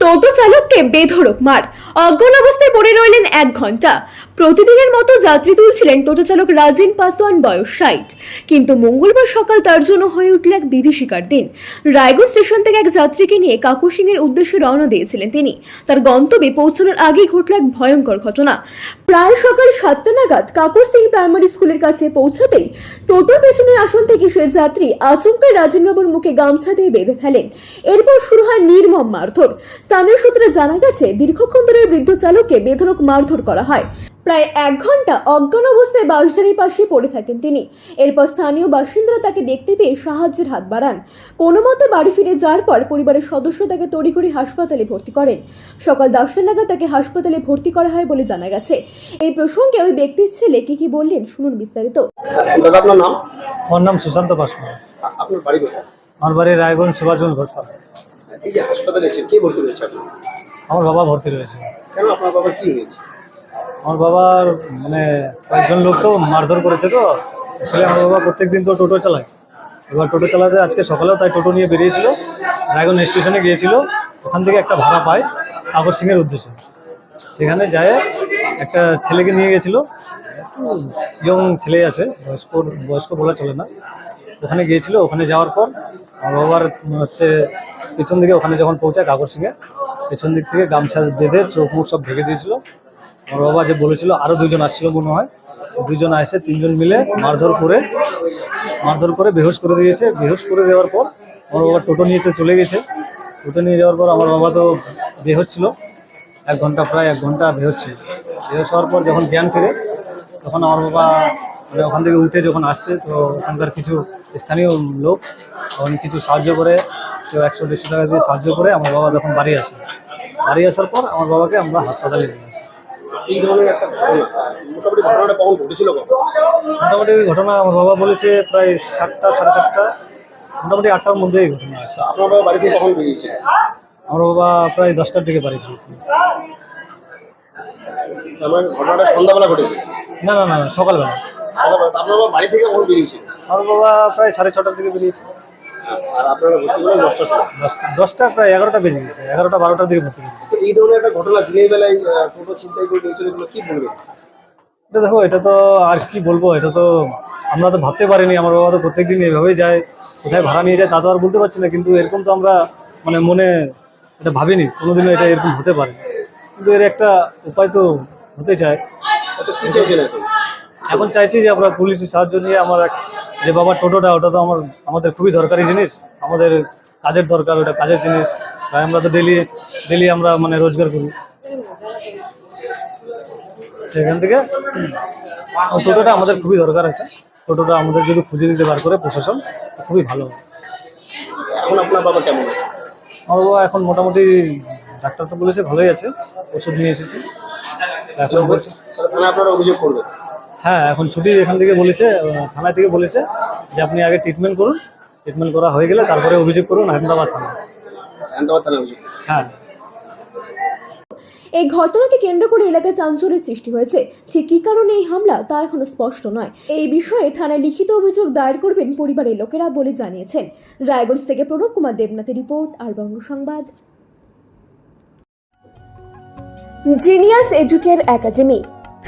টোটো চালককে বেধরক মার। অজ্ঞান অবস্থায় পড়ে রইলেন এক ঘণ্টা। প্রতিদিনের মতো যাত্রী তুলছিলেন টোটো চালক রাজিন পাসওয়ান, বয়স ষাট। কিন্তু মঙ্গলবার সকাল তার জন্য হয়ে উঠল এক বিভীষিকার দিন। রায়গঞ্জ স্টেশন থেকে এক যাত্রীকে নিয়ে কাকুর সিং এর উদ্দেশ্যে রওনা দিয়েছিলেন তিনি। তার গন্তব্যে পৌঁছানোর আগেই ঘটল এক ভয়ঙ্কর ঘটনা। প্রায় সকাল সাতটা নাগাদ কাকুর সিং প্রাইমারি স্কুলের কাছে পৌঁছাতেই টোটোর পেছনের আসন থেকে সে যাত্রী আচমকা রাজেনবাবুর মুখে গামছা দিয়ে বেঁধে ফেলেন। এরপর শুরু হয় নির্মম মারধর। স্থানীয় সূত্রে জানা গেছে, দীর্ঘক্ষণ ধরে বৃদ্ধ চালককে বেধরক মারধর করা হয়। প্রায় এক ঘণ্টা অজ্ঞান অবস্থায় বাসজারির পাশে পড়ে থাকেন তিনি। এরপর স্থানীয় বাসিন্দারা তাকে দেখতে পেয়ে সাহায্যের হাত বাড়ান। কোনো মতে বাড়ি ফিরে যাওয়ার পর পরিবারের সদস্য তাকে তড়িঘড়ি হাসপাতালে ভর্তি করেন। সকাল দশটা নাগাদ তাকে হাসপাতালে ভর্তি করা হয় বলে জানা গেছে। এই প্রসঙ্গে ওই ব্যক্তির ছেলে কি কি বললেন শুনুন বিস্তারিত। আপনার নাম? আমার নাম সুশান্ত আপনার বাড়ি কোথায়? আমার বাড়ি রায়গঞ্জ সুভাষগঞ্জ ঘোষপাল এই যে হাসপাতালে এসেছেন কে ভর্তি রয়েছে আপনার? আমার বাবা ভর্তি রয়েছে। কেন আপনার বাবা কি হয়েছে? আমার বাবার মানে কয়েকজন লোক তো মারধর করেছে তো। আসলে আমার বাবা প্রত্যেকদিন তো টোটো চালায়। এবার টোটো চালাতে আজকে সকালেও তাই টোটো নিয়ে বেরিয়েছিল। রায়গঞ্জ স্টেশনে গিয়েছিল। ওখান থেকে একটা ভাড়া পায় আকর সিংয়ের উদ্দেশ্যে। সেখানে যায়, একটা ছেলেকে নিয়ে গেছিল ইয়ং ছেলে আছে, বয়স্ক বয়স্ক বলা চলে না। ওখানে গিয়েছিল, ওখানে যাওয়ার পর আমার বাবার হচ্ছে পেছন দিকে ওখানে যখন পৌঁছায় কাকর সিংয়ে পেছন দিক থেকে গামছা বেঁধে চোখ মুখ সব ঢেকে দিয়েছিল। আমার বাবা যে বলেছিল আরও দুজন আসছিল মনে হয়। দুজন আসে, তিনজন মিলে মারধর করে মারধর করে বেহুশ করে দিয়েছে। বেহুশ করে দেওয়ার পর আমার বাবা টোটো নিয়ে তো চলে গেছে। টোটো নিয়ে যাওয়ার পর আমার বাবা তো বেহুশ ছিল। এক ঘণ্টা প্রায় এক ঘণ্টা বেহুশ ছিল। বেহুশ হওয়ার পর যখন জ্ঞান ফিরে, তখন আমার বাবা মানে ওখান থেকে উঠে যখন আসছে, তো ওখানকার কিছু স্থানীয় লোক তখন কিছু সাহায্য করে, কেউ একশো দেড়শো টাকা দিয়ে সাহায্য করে আমার বাবা যখন বাড়ি আসে। বাড়ি আসার পর আমার বাবাকে আমরা হাসপাতালে নিয়ে আসি। এই ধরনের একটা ঘটনা। মোটামুটি ঘটনাটা কখন ঘটেছিল মোটামুটি ঘটনা আমার বাবা বলেছে প্রায় সাতটা সাড়ে সাতটা। মোটামুটি আটটার মধ্যেই ঘটনা আছে। আপনার বাবা বাড়ি থেকে কখন বেরিয়েছে? আমার বাবা প্রায় দশটার দিকে বাড়ি ফিরেছে তার মানে ঘটনাটা সন্ধ্যাবেলা ঘটেছে? না না না না, সকালবেলা। সকালবেলা। আপনার বাবা বাড়ি থেকে কখন বেরিয়েছে? আমার বাবা প্রায় সাড়ে ছটার দিকে বেরিয়েছে। আর আপনারা বসে দশটার সময় দশটা প্রায় এগারোটা বেজে গেছে এগারোটা বারোটার দিকে ভর্তি তো এই ধরনের একটা ঘটনা দিনের বেলায় টোটো চিন্তাই করে নিয়েছিল এগুলো কি বলবেন? এটা দেখো এটা তো আর কি বলব এটা তো আমরা তো ভাবতে পারিনি আমার বাবা তো প্রত্যেকদিন এভাবেই যায় কোথায় ভাড়া নিয়ে যায় তা তো আর বলতে পারছি না কিন্তু এরকম তো আমরা মানে মনে এটা ভাবিনি কোনোদিনও এটা এরকম হতে পারে। কিন্তু এর একটা উপায় তো হতে চায়। এখন? এখন চাইছি যে আমরা পুলিশের সাহায্য নিয়ে আমার এক- যে বাবা টোটোটা ওটা তো আমার আমাদের খুবই দরকারি জিনিস। আমাদের কাজের দরকার ওটা কাজের জিনিস। তাই আমরা তো ডেলি ডেলি আমরা মানে রোজগার করি। সেখান থেকে টোটোটা আমাদের খুবই দরকার আছে। টোটোটা আমাদের যদি খুঁজে দিতে পার করে প্রশাসন খুবই ভালো এখন আপনার বাবা কেমন আছে? আমার বাবা এখন মোটামুটি ডাক্তার তো বলেছে ভালোই আছে। ওষুধ নিয়ে এসেছে। এখন আপনারা অভিযোগ করবেন। হ্যাঁ এখন ছুটি এখান থেকে বলেছে থানা থেকে বলেছে যে আপনি আগে ট্রিটমেন্ট করুন। ট্রিটমেন্ট করা হয়ে গেলে তারপরে অভিযোগ করুন আহমেদাবাদ থানা আহমেদাবাদ থানায় অভিযোগ। হ্যাঁ। এই ঘটনাকে কেন্দ্র করে এলাকায় চাঞ্চল্যের সৃষ্টি হয়েছে। ঠিক কী কারণে এই হামলা তা এখনও স্পষ্ট নয়। এই বিষয়ে থানায় লিখিত অভিযোগ দায়ের করবেন পরিবারের লোকেরা বলে জানিয়েছেন। রায়গঞ্জ থেকে প্রণব কুমার দেবনাথের রিপোর্ট আর Banga Sangbad. Genius educare academy.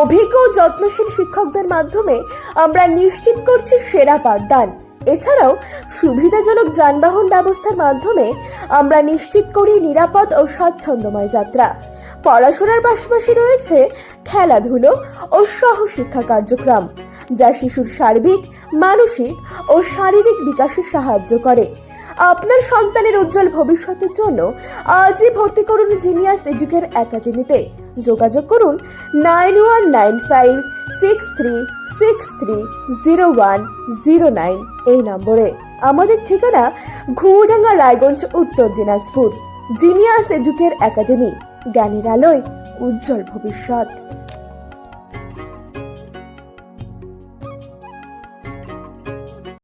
অভিজ্ঞ যত্নশীল শিক্ষকদের মাধ্যমে আমরা নিশ্চিত করছি সেরা পাঠদান। এছাড়াও সুবিধাজনক যানবাহন ব্যবস্থার মাধ্যমে আমরা নিশ্চিত করি নিরাপদ ও স্বাচ্ছন্দ্যময় যাত্রা। পড়াশোনার পাশাপাশি রয়েছে খেলাধুলো ও সহশিক্ষা কার্যক্রম, যা শিশুর সার্বিক, মানসিক ও শারীরিক বিকাশে সাহায্য করে। আপনার সন্তানের উজ্জ্বল ভবিষ্যতের জন্য আজই ভর্তি করুন জিনিয়াস এডুকের একাডেমিতে যোগাযোগ করুন nine one nine five six three six three zero one zero nine এই নম্বরে। আমাদের ঠিকানা ঘুমডাঙ্গা রায়গঞ্জ, উত্তর দিনাজপুর। Genius এডুকের academy. জ্ঞানের আলোয় উজ্জ্বল ভবিষ্যৎ।